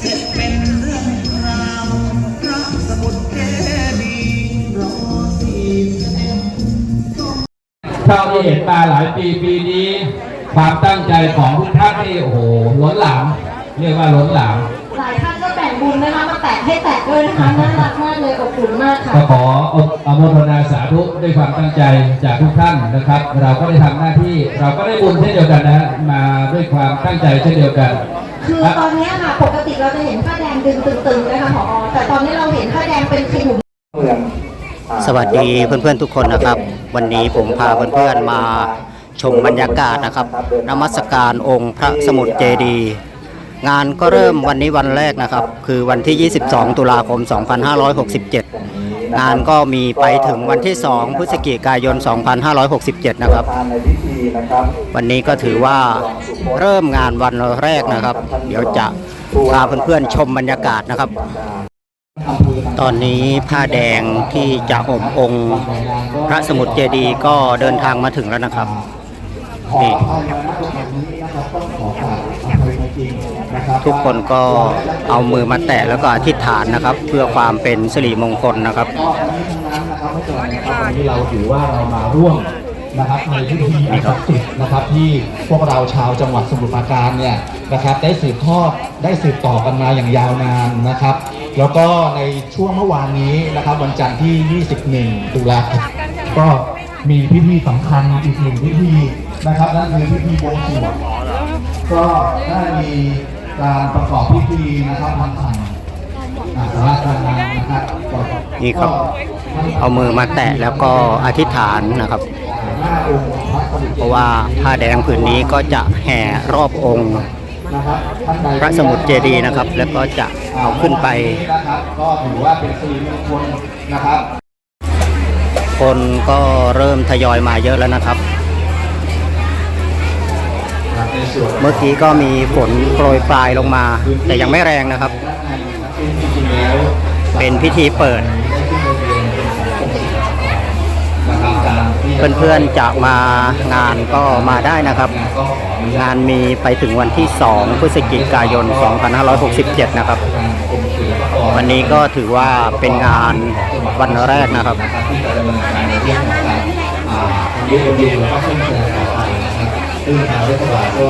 เสร็จเป็นเรื่องราวพระสมุทรเจดีย์รอสี่เสด็จ เท่าที่เห็นมาหลายปีปีนี้ ความตั้งใจของทุกท่านที่โอ้โหล้นหลามเรียกว่าล้นหลาม หลายท่านก็แบ่งบุญนะคะมาแตะให้แตะด้วยนะคะน่ารักมากเลยอบอุ่นมากค่ะ ก็ขออนุโมทนาสาธุด้วยความตั้งใจจากทุกท่านนะครับ เราก็ได้ทำหน้าที่ เราก็ได้บุญเช่นเดียวกันนะฮะมาด้วยความตั้งใจเช่นเดียวกัน คือตอนนี้ค่ะปกติเราจะเห็นผ้าแดงดึงตึงๆนะคะผอแต่ตอนนี้เราเห็นผ้าแดงเป็นขยุมสวัสดีเพื่อนๆทุกคนนะครับ วันนี้ผมพาเพื่อนๆมาชมบรรยากาศนะครับนมัสการองค์พระสมุทรเจดีย์ งานก็เริ่มวันนี้วันแรกนะครับ คือวันที่ 22 ตุลาคม 2567 งานก็มีไปถึงวันที่ 2 พฤศจิกายน 2567 นะครับ วันนี้ก็ถือว่าเริ่มงานวันแรกนะครับ เดี๋ยวจะพาเพื่อนๆชมบรรยากาศนะครับ ตอนนี้ผ้าแดงที่จะห่มองค์พระสมุทรเจดีย์ก็เดินทางมาถึงแล้วนะครับนี่ ทุกคนก็เอามือมาแตะแล้วก็อธิษฐานนะครับ เพื่อความเป็นสิริมงคลนะครับวันนี้เราถือว่าเรามาร่วมนะครับในพิธีอันศักดิ์สิทธิ์นะครับที่พวกเราชาวจังหวัดสมุทรปราการเนี่ยนะครับได้สืบทอดได้สืบต่อกันมาอย่างยาวนานนะครับ แล้วก็ในช่วงเมื่อวานนี้นะครับวันจันทร์ที่ 21 ตุลาคมก็มีพิธีสำคัญอีกหนึ่งพิธีนะครับนั่นคือพิธีบวงสรวงก็ได้มี การประกอบพิธีนะครับทำขันอ่าสาราการงานนะครับก็นี่ครับ เอามือมาแตะแล้วก็อธิษฐานนะครับ เพราะว่าผ้าแดงผืนนี้ก็จะแห่รอบองค์พระสมุทรเจดีย์นะครับ แล้วก็จะเอาขึ้นไปนะครับก็ถือว่าเป็นสิริมงคลนะครับ คนก็เริ่มทยอยมาเยอะแล้วนะครับในส่วน เมื่อกี้ก็มีฝนโปรยปลายลงมา แต่ยังไม่แรงนะครับ เป็นพิธีเปิด เพื่อนๆจะมางานก็มาได้นะครับ งานมีไปถึงวันที่ 2 พฤศจิกายน 2567 นะครับ วันนี้ก็ถือว่าเป็นงานวันแรกนะครับ ซึ่งทางรัฐบาลก็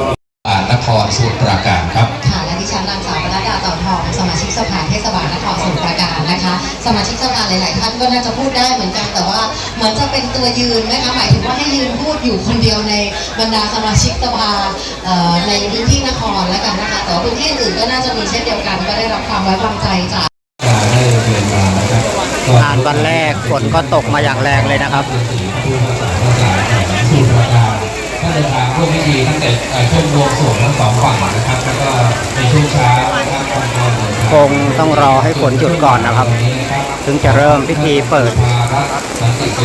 อ่านครสมุทรปราการครับ ค่ะ และดิฉันนางสาวปนัดดาเต่าทอง สมาชิกสภาเทศบาลนครสมุทรปราการนะคะ สมาชิกสภาหลาย ๆ ท่านก็น่าจะพูดได้เหมือนกัน แต่ว่าเหมือนจะเป็นตัวยืนนะคะ หมายถึงว่าให้ยืนพูดอยู่คนเดียวในบรรดาสมาชิกสภาเอ่อในพื้นที่นครแล้วกันนะคะ แต่ว่าพื้นที่อื่นก็น่าจะมีเช่นเดียวกัน ก็ได้รับความไว้วางใจจากการได้เรียนมานะครับงานวันแรกฝนก็ตกมาอย่างแรงเลยนะครับผู้รั กษาราชการของสมุทรปราการท่านเดินทางร่วมพิธีตั้งแต่เอ่อช่วงรวมส่วนทั้งสองฝั่งนะครับ แล้วก็ในช่วงเช้านะครับท่านก็เดินทางคงต้องรอให้ฝนหยุดก่อนนะครับ ถึงจะเริ่มพิธีเปิดภารัฐสันติเส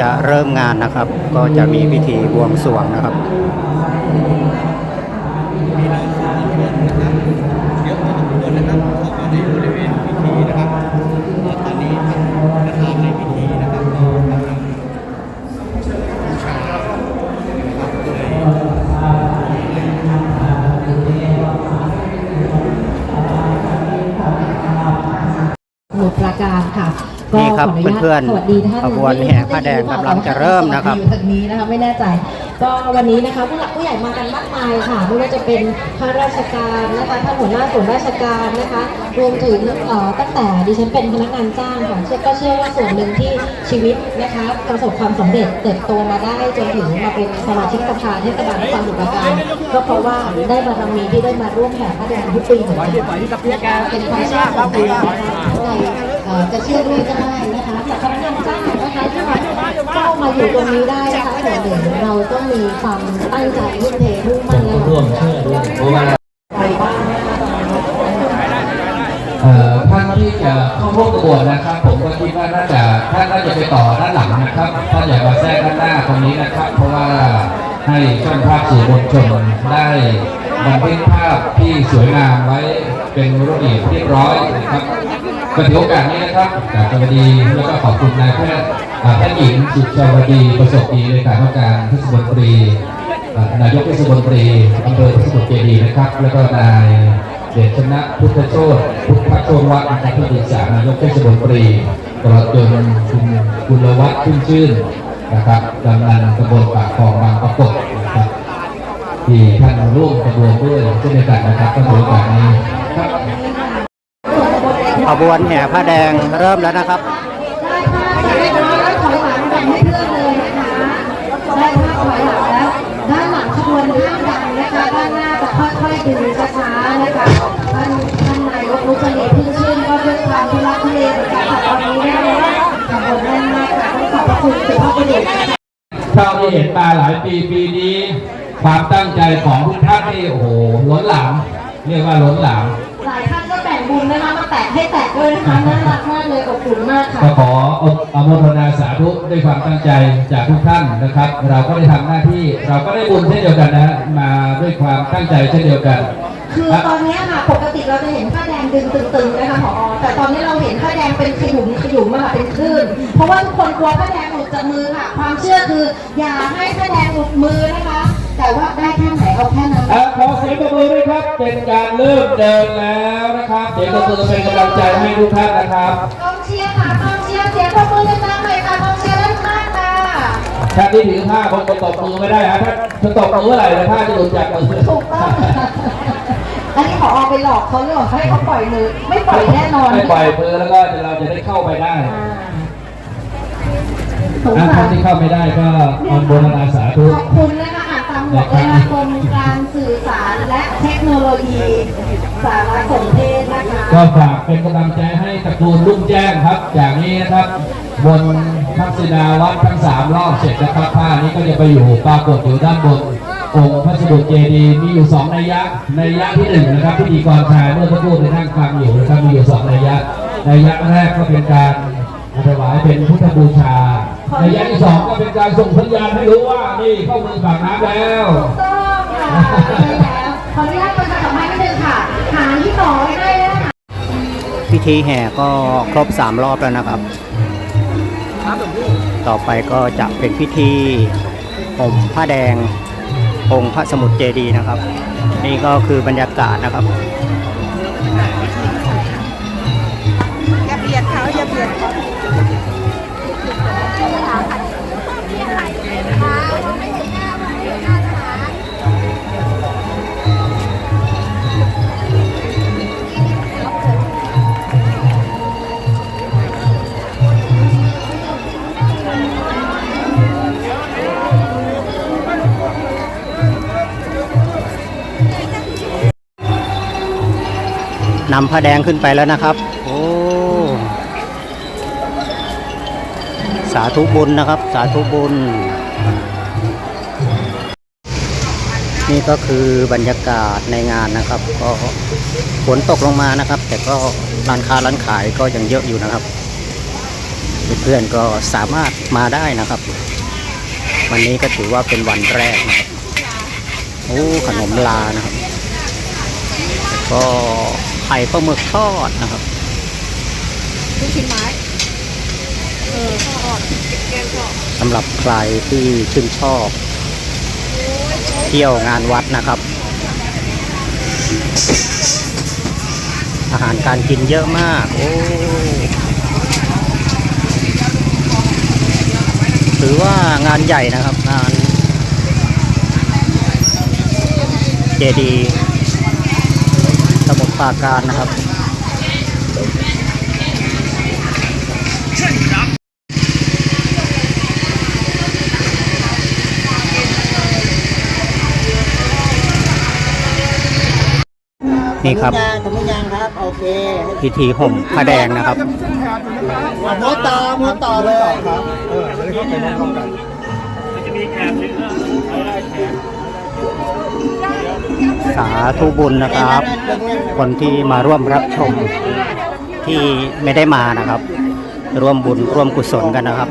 จะเริ่มงานนะครับ ก็จะมีพิธีบวงสรวงนะครับ สมุทรปราการค่ะ นี่ครับขออญาตเพื่อนๆสวัสดีท่านขบวนแห่ผ้าแดงกำลังจะเริ่มนะครับ อยู่ทางนี้นะคะไม่แน่ใจ ก็วันนี้นะคะผู้หลักผู้ใหญ่มากันมากมายค่ะไม่ว่าจะเป็นข้าราชการนะคะท่านหัวหน้าส่วนราชการนะคะรวมถึงเอ่อตั้งแต่ดิฉันเป็นพนักงานจ้างค่ะเชื่อก็เชื่อว่าส่วนหนึ่งที่ชีวิตนะคะประสบความสำเร็จเติบโตมาได้จนถึงมาเป็นสมาชิกสภาเทศบาลนครสมุทรปราการก็เพราะว่าได้บารมีที่ได้มาร่วมแห่พระแดงทุกปีเหมือนกันนะคะเป็นความเชื่อส่วนบุคคลนะคะข้างในเอ่อ จะเชื่อด้วยก็ได้นะคะแต่พนักงานจ้างนะคะที่มาเข้ามาอยู่ตรงนี้ได้นะคะส่วนหนึ่งเราต้องมีความตั้งใจทุ่มเทมุ่งมั่นและร่วมเชื่อด้วยเพราะว่าท่านที่จะเข้าร่วมกระบวนนะครับ ผมก็คิดว่าน่าจะท่านน่าจะไปต่อด้านหลังนะครับท่านอย่ามาแทรกด้านหน้าตรงนี้นะครับ เพราะว่าให้ช่างภาพสื่อมวลชนได้บันทึกภาพที่สวยงามไว้เป็นระเบียบเรียบร้อยนะครับ ก็ถือโอกาสนี้นะครับกราบสวัสดีแล้วก็ขอบคุณนายแพทย์อ่าท่านหญิงสุชาวดีประสบดีเลขาธิการเทศบาลตรีนายกเทศบาลตรีอำเภอเทศบาลเจดีย์นะครับ แล้วก็นายเดชชนะพุทธโชตพุทธโชตวัฒน์นะครับที่ปรึกษานายกเทศบาลตรีตลอดจนคุณกุลวัฒน์ขึ้นชื่นนะครับกำนันตำบลปากคลองบางประกบนะครับที่ท่านร่วมกระบวนด้วยเช่นเดียวกันนะครับก็ถือโอกาสนี้ครับ ขบวนแห่ผ้าแดงเริ่มแล้วนะครับได้ภาพได้ภาพถอยหลังแบบให้เพื่อนเลยนะคะได้ภาพถอยหลังแล้วด้านหลังขบวนห้ามดังนะคะด้านหน้าจะค่อยๆดึงช้าๆนะคะท่านท่านนายกรุจนีพึ่งชื่นก็ด้วยความทุรักทุเลเหมือนกันค่ะตอนนี้นะคะขบวนแน่นมากค่ะต้องขอบพระคุณสุภาพบุรุษนะคะเท่าที่เห็นมาหลายปีปีนี้ ความตั้งใจของทุกท่านนี่โอ้โหล้นหลามเรียกว่าล้นหลาม บ่งบุญนะคะมาแตะให้แตะด้วยนะคะน่ารักมากเลยอบอุ่นมากค่ะก็ขออนุโมทนาสาธุด้วยความตั้งใจจากทุกท่านนะครับ เราก็ได้ทำหน้าที่เราก็ได้บุญเช่นเดียวกันนะฮะมาด้วยความตั้งใจเช่นเดียวกัน คือตอนนี้ค่ะปกติเราจะเห็นผ้าแดงดึงตึงๆนะคะผอแต่ตอนนี้เราเห็นผ้าแดงเป็นขยุมขยุมอะค่ะเป็นคลื่นเพราะว่าทุกคนกลัวผ้าแดงหลุดจากมือค่ะ ความเชื่อคืออย่าให้ผ้าแดงหลุดมือนะคะ แต่ว่าได้แค่ไหนเอาแค่นั้นอะขอเสียงปรบมือด้วยครับ เป็นการเริ่มเดินแล้วนะครับเสียงปรบมือเป็นกำลังใจให้ทุกท่านนะครับกองเชียร์ค่ะกองเชียร์เสียงปรบมือดังๆหน่อยค่ะกองเชียร์ด้านข้างค่ะท่านที่ถือผ้าคงจะตบมือไม่ได้ฮะถ้าถ้าตบมือเมื่อไหร่นะผ้าจะหลุดจากมือถูกต้องค่ะอันนี้ผอไปหลอกเขาหรือเปล่าให้เขาปล่อยมือไม่ปล่อยแน่นอนไม่ปล่อยมือแล้วก็เราจะได้เข้าไปได้อ่าสงอะสาท่านรที่เข้าไม่ได้ก็อนุโมทนาสาธุขอบคุณนะคะอ่านตาม หมวดเลยนะกรมการสื่อสารและเทคโนโลยี สารสนเทศนะคะก็ฝากเป็นกำลังใจให้ตระกูลลุ่งแจ้งครับอย่างนี้นะครับบนทักษิณาวัดทั้งสามรอบเสร็จนะครับผ้านี้ก็จะไปอยู่ปรากฏอยู่ด้านบนองค์พระสมุทรเจดีย์มีอยู่สองนัยยะนัยยะที่หนึ่งนะครับพิธีกรชายเมื่อสักครู่ในนั่งฟังอยู่นะครับมีอยู่สองนัยยะนัยยะแรกก็เป็นการถวายเป็นพุทธบูชา นัยยะที่สองก็เป็นการส่งสัญญาณให้รู้ว่านี่เข้าเมืองปากน้ำแล้วต้องค่ะแล้วขออนุญาตประชาสัมพันธ์นิดนึงค่ะ หาที่ต่อไว้ได้นะคะพิธีแห่ก็ครบสามรอบแล้วนะครับ ต่อไปก็จะเป็นพิธีห่มผ้าแดงองค์พระสมุทรเจดีย์นะครับ นี่ก็คือบรรยากาศนะครับ นำผ้าแดงขึ้นไปแล้วนะครับ โอ้สาธุบุญนะครับ สาธุบุญ นี่ก็คือบรรยากาศในงานนะครับ ก็ฝนตกลงมานะครับ แต่ก็ร้านค้าร้านขายก็ยังเยอะอยู่นะครับเพื่อนๆก็สามารถมาได้นะครับ วันนี้ก็ถือว่าเป็นวันแรกนะครับโอ้ขนมลานะครับ ก็ ไข่ปลาหมึกทอดนะครับลูกชิ้นไม้เออทอดแกงทอดสำหรับใครที่ชื่นชอบ เที่ยวงานวัดนะครับ อาหารการกินเยอะมาก โอ้ถือว่างานใหญ่นะครับงานเจดีย์สมุทร ปราการนะครับ นี่ครับผมไม่ยังครับ โอเคพิธีห่มผ้าแดงนะครับม้วนต่อม้วนต่อเลยครับ สาธุบุญนะครับ คนที่มาร่วมรับชมที่ไม่ได้มานะครับ ร่วมบุญร่วมกุศลกันนะครับ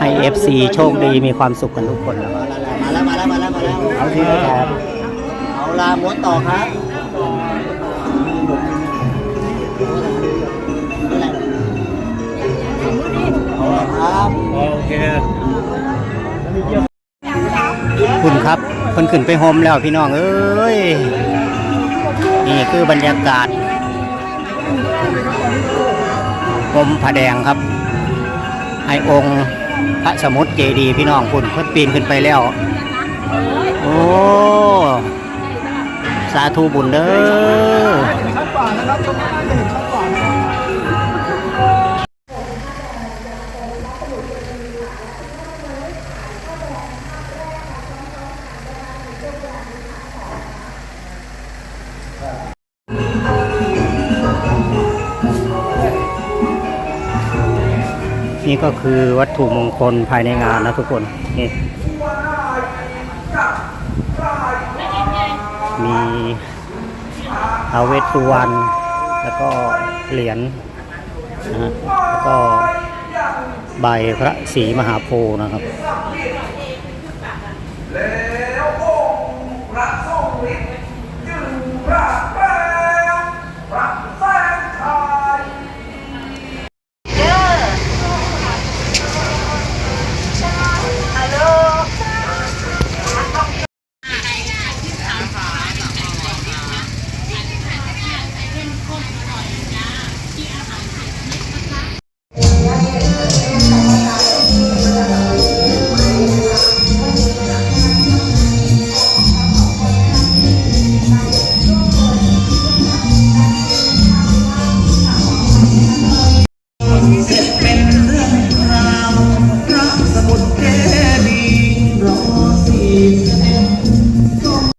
ให้เอฟซีโชคดีมีความสุขกันทุกคนนะครับมาแล้วมาแล้วมาแล้วมาแล้วเอาที่ไหนครับเอาลาหมดต่อครับครับโอเคคุณครับ พิ่นขึ้นไปโฮมแล้วพี่น้องเอ้ยนี่คือบรรยากาศโฮมผาแดงครับให้องค์พระสมุทรเจดีย์พี่น้องคุณเพิ่นปีนขึ้นไปแล้ว โอ้สาธุบุญเด้อ นี่ก็คือวัตถุมงคลภายในงานนะทุกคน นี่ มีอาเวสุวรรณแล้วก็เหรียญนะแล้วก็ใบพระศรีมหาโพธิ์นะครับแล้วองค์พระทรงฤทธิ์จึงพระ